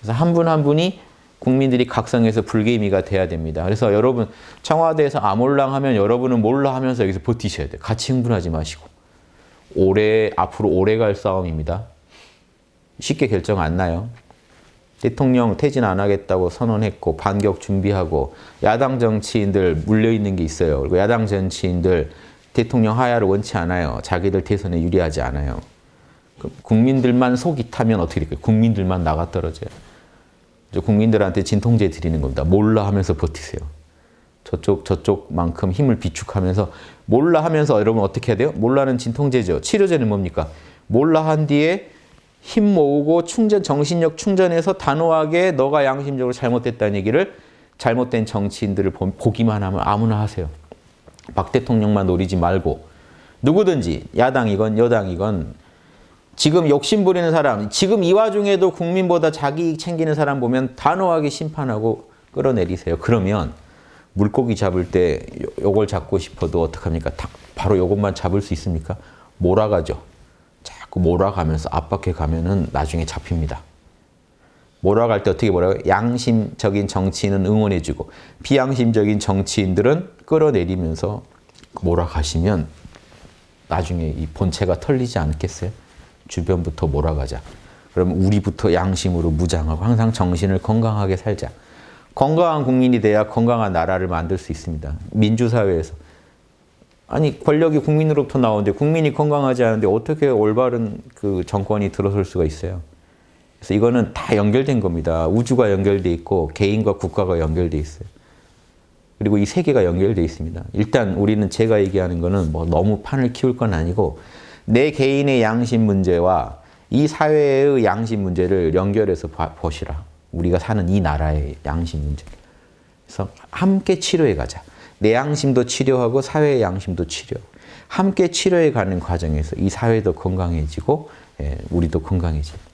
그래서 한분한 분이 국민들이 각성해서 불개미가 돼야 됩니다. 그래서 여러분 청와대에서 아몰랑 하면 여러분은 몰라 하면서 여기서 버티셔야 돼요. 같이 흥분하지 마시고. 오래 앞으로 오래 갈 싸움입니다. 쉽게 결정 안 나요. 대통령 퇴진 안 하겠다고 선언했고 반격 준비하고 야당 정치인들 물려 있는 게 있어요. 그리고 야당 정치인들 대통령 하야를 원치 않아요. 자기들 대선에 유리하지 않아요. 그 국민들만 속이 타면 어떻게 될까요? 국민들만 나가 떨어져요. 국민들한테 진통제 드리는 겁니다. 몰라 하면서 버티세요. 저쪽 저쪽만큼 힘을 비축하면서 몰라 하면서 여러분 어떻게 해야 돼요? 몰라는 진통제죠. 치료제는 뭡니까? 몰라 한 뒤에 힘 모으고 충전 정신력 충전해서 단호하게 너가 양심적으로 잘못됐다는 얘기를 잘못된 정치인들을 보- 보기만 하면 아무나 하세요. 박 대통령만 노리지 말고 누구든지 야당이건 여당이건 지금 욕심 부리는 사람, 지금 이 와중에도 국민보다 자기 이익 챙기는 사람 보면 단호하게 심판하고 끌어내리세요. 그러면 물고기 잡을 때 요- 요걸 잡고 싶어도 어떡합니까? 다- 바로 요것만 잡을 수 있습니까? 몰아가죠. 자꾸 몰아가면서 압박해 가면은 나중에 잡힙니다. 몰아갈 때 어떻게 뭐라고요? 양심적인 정치인은 응원해주고 비양심적인 정치인들은 끌어내리면서 몰아가시면 나중에 이 본체가 털리지 않겠어요? 주변부터 몰아가자. 그럼 우리부터 양심으로 무장하고 항상 정신을 건강하게 살자. 건강한 국민이 돼야 건강한 나라를 만들 수 있습니다. 민주사회에서. 아니 권력이 국민으로부터 나오는데 국민이 건강하지 않은데 어떻게 올바른 그 정권이 들어설 수가 있어요? 그래서 이거는 다 연결된 겁니다. 우주가 연결돼 있고 개인과 국가가 연결돼 있어요. 그리고 이 세계가 연결돼 있습니다. 일단 우리는 제가 얘기하는 거는 뭐 너무 판을 키울 건 아니고 내 개인의 양심 문제와 이 사회의 양심 문제를 연결해서 봐- 보시라. 우리가 사는 이 나라의 양심 문제. 그래서 함께 치료해 가자. 내 양심도 치료하고 사회의 양심도 치료. 함께 치료해 가는 과정에서 이 사회도 건강해지고 예, 우리도 건강해집니다.